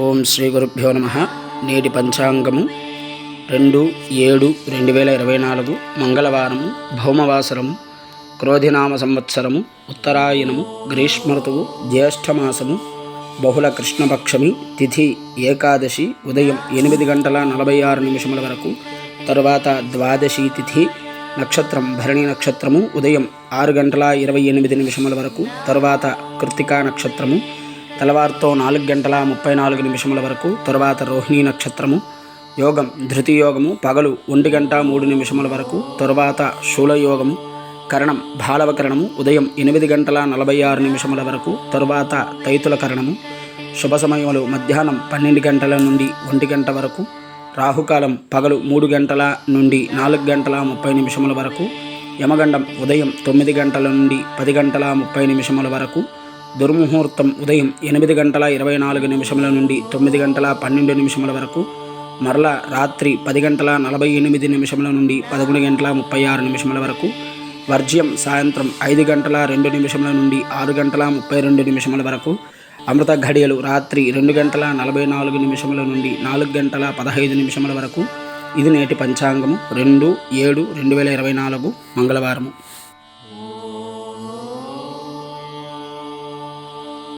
ఓం శ్రీ గురుభ్యో నమ. నేటి పంచాంగము రెండు ఏడు రెండు వేల ఇరవై నాలుగు మంగళవారము భౌమవాసరము క్రోధినామ సంవత్సరము ఉత్తరాయణము గ్రీష్మ ఋతువు జ్యేష్ఠమాసము బహుళ కృష్ణపక్షమి తిథి ఏకాదశి ఉదయం ఎనిమిది గంటల నలభై ఆరు నిమిషముల వరకు తరువాత ద్వాదశి తిథి నక్షత్రం భరణి నక్షత్రము ఉదయం ఆరు గంటల ఇరవై ఎనిమిది నిమిషముల వరకు తరువాత కృత్తికా నక్షత్రము తెల్లవారుతో నాలుగు గంటల ముప్పై నాలుగు నిమిషముల వరకు తరువాత రోహిణీ నక్షత్రము యోగం ధృతి యోగము పగలు ఒంటి గంట మూడు నిమిషముల వరకు తరువాత శూలయోగము కరణం బాలవకరణము ఉదయం ఎనిమిది గంటల నలభై ఆరు నిమిషముల వరకు తరువాత తైతుల కరణము శుభ సమయములు మధ్యాహ్నం పన్నెండు గంటల నుండి ఒంటి గంట వరకు రాహుకాలం పగలు మూడు గంటల నుండి నాలుగు గంటల ముప్పై నిమిషముల వరకు యమగండం ఉదయం తొమ్మిది గంటల నుండి పది గంటల ముప్పై నిమిషముల వరకు దుర్ముహూర్తం ఉదయం ఎనిమిది గంటల ఇరవై నాలుగు నిమిషముల నుండి తొమ్మిది గంటల పన్నెండు నిమిషముల వరకు మరల రాత్రి పది గంటల నలభై ఎనిమిది నిమిషముల నుండి పదకొండు గంటల ముప్పై ఆరు నిమిషముల వరకు వర్జ్యం సాయంత్రం ఐదు గంటల రెండు నిమిషముల నుండి ఆరు గంటల ముప్పై రెండు నిమిషముల వరకు అమృత ఘడియలు రాత్రి రెండు గంటల నలభై నాలుగు నిమిషముల నుండి నాలుగు గంటల పదహైదు నిమిషముల వరకు. ఇది నేటి పంచాంగము. రెండు ఏడు రెండు వేల ఇరవై నాలుగు మంగళవారము.